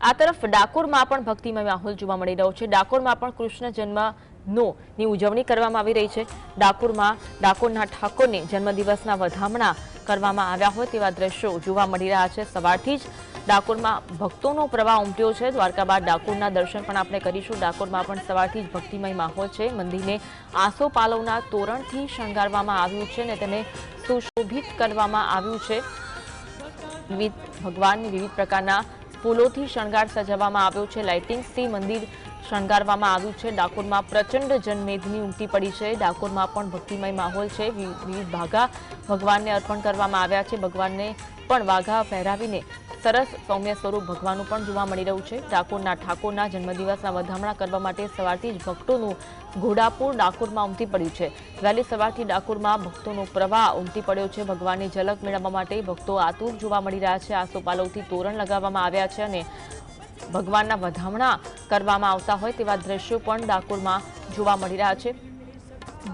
આ તરફ ડાકોરમાં પણ ભક્તિમય માહોલ જોવા મળી રહ્યો છે. ડાકોરમાં પણ કૃષ્ણ જન્મનો ની ઉજવણી કરવામાં આવી રહી છે. ડાકોરમાં ડાકોરના ઠાકોરને જન્મદિવસના વધામણા કરવામાં આવ્યા હોય તેવા દ્રશ્યો જોવા મળી રહ્યા છે. સવારથી જ ડાકોરમાં ભક્તોનો પ્રવાહ ઉમટ્યો છે. દ્વારકા બાદ ડાકોરના દર્શન પણ આપણે કરીશું. ડાકોરમાં પણ સવારથી જ ભક્તિમય માહોલ છે. મંદિરને આસો પાલવના તોરણથી શણગારવામાં આવ્યું છે અને તેને સુશોભિત કરવામાં આવ્યું છે. વિવિધ ભગવાનની વિવિધ પ્રકારના ફૂલોથી શણગાર સજાવવામાં આવ્યો છે. લાઇટિંગ્સથી મંદિર શણગારવામાં આવ્યું છે. ડાકોરમાં પ્રચંડ જનમેદની ઉમટી પડી છે. ડાકોરમાં પણ ભક્તિમય માહોલ છે. વિવિધ ભાગા ભગવાનને અર્પણ કરવામાં આવ્યા છે. ભગવાનને પણ વાઘા પહેરાવીને સરસ સૌમ્ય સ્વરૂપ ભગવાનનું પણ જોવા મળી રહ્યું છે. ડાકોરના ઠાકોરના જન્મદિવસના વધામણા કરવા માટે સવારથી જ ભક્તોનું ઘોડાપુર ડાકોરમાં ઉમટી પડ્યું છે. વહેલી સવારથી ડાકોરમાં ભક્તોનો પ્રવાહ ઉમટી પડ્યો છે. ભગવાનની ઝલક મેળવવા માટે ભક્તો આતુર જોવા મળી રહ્યા છે. આસોપાલવથી તોરણ લગાવવામાં આવ્યા છે અને ભગવાનના વધામણા કરવામાં આવતા હોય તેવા દ્રશ્યો પણ ડાકોરમાં જોવા મળી રહ્યા છે.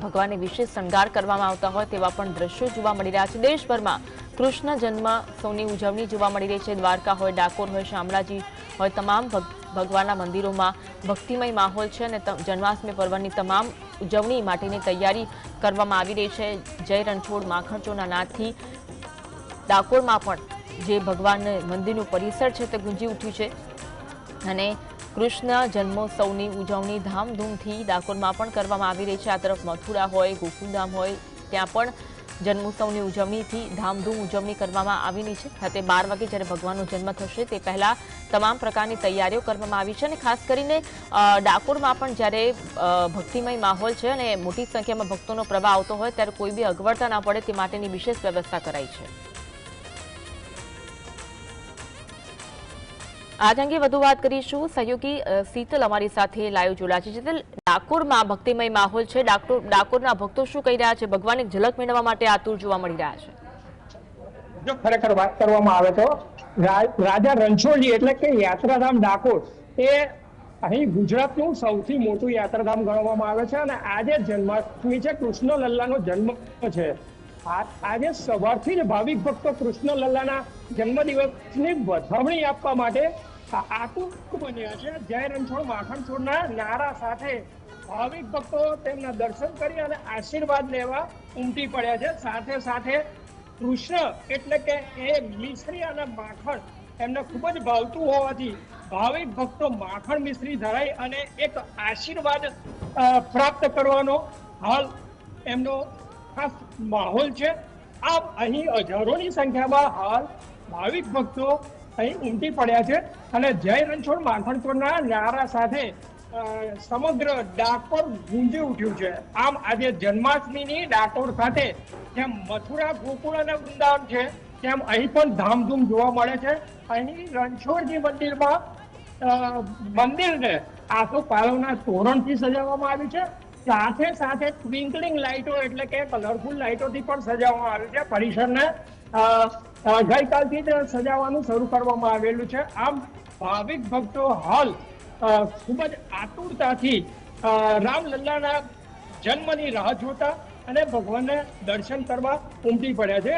ભગવાનને વિશેષ શણગાર કરવામાં આવતા હોય તેવા પણ દ્રશ્યો જોવા મળી રહ્યા છે. દેશભરમાં કૃષ્ણ જન્મોત્સવની ઉજવણી જોવા મળી રહી છે. દ્વારકા હોય, ડાકોર હોય, શામળાજી હોય, તમામ ભગ- ભગવાનના મંદિરોમાં ભક્તિમય માહોલ છે અને જન્માષ્ટમી પર્વની તમામ ઉજવણી માટેની તૈયારી કરવામાં આવી રહી છે. જય રણછોડ માખણચોના નાથથી ડાકોરમાં પણ જે ભગવાન મંદિરનું પરિસર છે તે ગુંજી ઉઠ્યું છે અને કૃષ્ણ જન્મોત્સવની ઉજવણી ધામધૂમથી ડાકોરમાં પણ કરવામાં આવી રહી છે. આ તરફ મથુરા હોય ગોકુલધામ હોય, ત્યાં પણ જન્મોત્સવની ઉજવણીથી ધામધૂમ ઉજવણી કરવામાં આવેલી છે. રાતે બાર વાગે જ્યારે ભગવાનનો જન્મ થશે તે પહેલા તમામ પ્રકારની તૈયારીઓ કરવામાં આવી છે અને ખાસ કરીને ડાકોરમાં પણ જ્યારે ભક્તિમય માહોલ છે અને મોટી સંખ્યામાં ભક્તોનો પ્રવાહ આવતો હોય ત્યારે કોઈ બી અગવડતા ના પડે તે માટેની વિશેષ વ્યવસ્થા કરાઈ છે. આજ અંગે વધુ વાત કરીશું. સહયોગી શીતલ અમારી સાથે લાઈવ જોડાયા છે. ડાકોરમાં ભક્તિમય માહોલ છે. ડાકોર ડાકોરના ભક્તો શું કહી રહ્યા છે? ભગવાનની ઝલક મેળવવા માટે આતુર જોવા મળી રહ્યા છે. જો ખરેખર વાત કરવામાં આવે તો રાજા રણછોડજી એટલે કે યાત્રાધામ ડાકોર, એ અહીં ગુજરાતનું સૌથી મોટું યાત્રાધામ ગણવામાં આવે છે અને આજે જન્માષ્ટમી છે. કૃષ્ણ લલ્લાનો જન્મ છે. આજે સવારથી જ ભાવિક ભક્તો કૃષ્ણ લલ્લાના જન્મદિવસની વધામણી આપવા માટે આતુર બન્યા છે. જય રણછોડ, માખણ છોડના નારા સાથે ભાવિક ભક્તો તેમના દર્શન કરી અને આશીર્વાદ લેવા ઉમટી પડ્યા છે. સાથે સાથે કૃષ્ણ એટલે કે એ મિશ્રી અને માખણ એમને ખૂબ જ ભાવતું હોવાથી ભાવિક ભક્તો માખણ મિશ્રી ધરાઈ અને એક આશીર્વાદ પ્રાપ્ત કરવાનો હાલ એમનો ખાસ માહોલ છે. આમ અહીં હજારોની સંખ્યામાં હાલ ભાવિક ભક્તો અહીં ઉમટી પડ્યા છે અને જય રણછોડ માખણચોરના નારા સાથે સમગ્ર ડાકોર ગુંજી ઉઠ્યું છે. આમ આજે જન્માષ્ટમીની ડાકોર સાથે જેમ મથુરા, ગોકુળ અને વૃંદાવન છે, તેમ અહીં પણ ધામધૂમ જોવા મળે છે. અહીં રણછોડજી મંદિરમાં મંદિરને આસો પાલવના તોરણથી સજાવવામાં આવ્યું છે. સાથે સાથે ટ્વિંકલિંગ લાઇટો એટલે કે કલરફુલ લાઇટોથી પણ સજાવવામાં આવ્યું છે. પરિસરને ગઈકાલથી જ સજાવવાનું શરૂ કરવામાં આવેલું છે. આમ ભાવિક ભક્તો હાલ ખૂબ જ આતુરતાથી રામ લલ્લાના જન્મની રાહ જોતા અને ભગવાનને દર્શન કરવા ઉમટી પડ્યા છે.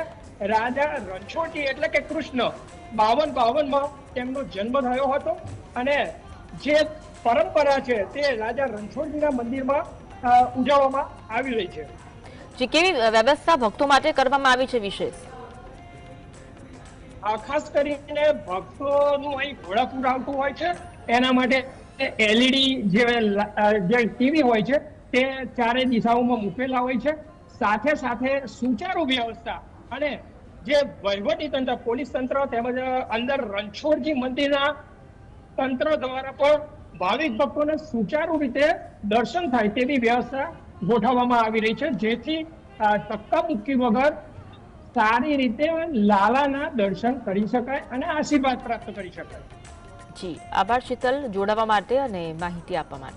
રાજા રણછોટી એટલે કે કૃષ્ણ બાવન બાવનમાં તેમનો જન્મ થયો હતો અને જે પરંપરા છે તે રાજા રણછોડજીના મંદિરમાં ઉજવવામાં આવી રહી છે. કેવી વ્યવસ્થા ભક્તો માટે કરવામાં આવી છે વિશેષ? ખાસ કરીને ભક્તોનું અહીં ઘોડાપુર આવતું હોય છે, એના માટે એલઈડી જે જે ટીવી હોય છે, તે ચારે દિશાઓમાં મૂકેલા હોય છે. સાથે સાથે સુચારુ વ્યવસ્થા અને જે વહીવટી તંત્ર, પોલીસ તંત્ર તેમજ અંદર રણછોડજી મંદિરના તંત્ર દ્વારા પણ ભાવિક ભક્તોને સુચારુ રીતે દર્શન થાય તેવી વ્યવસ્થા ગોઠવવામાં આવી રહી છે. જેથી ધક્કા મુક્કી વગર સારી રીતે લાલાના દર્શન કરી શકાય અને આશીર્વાદ પ્રાપ્ત કરી શકાય. જી, આભાર શીતલ. જોડાવા માટે અને માહિતી આપવા માટે.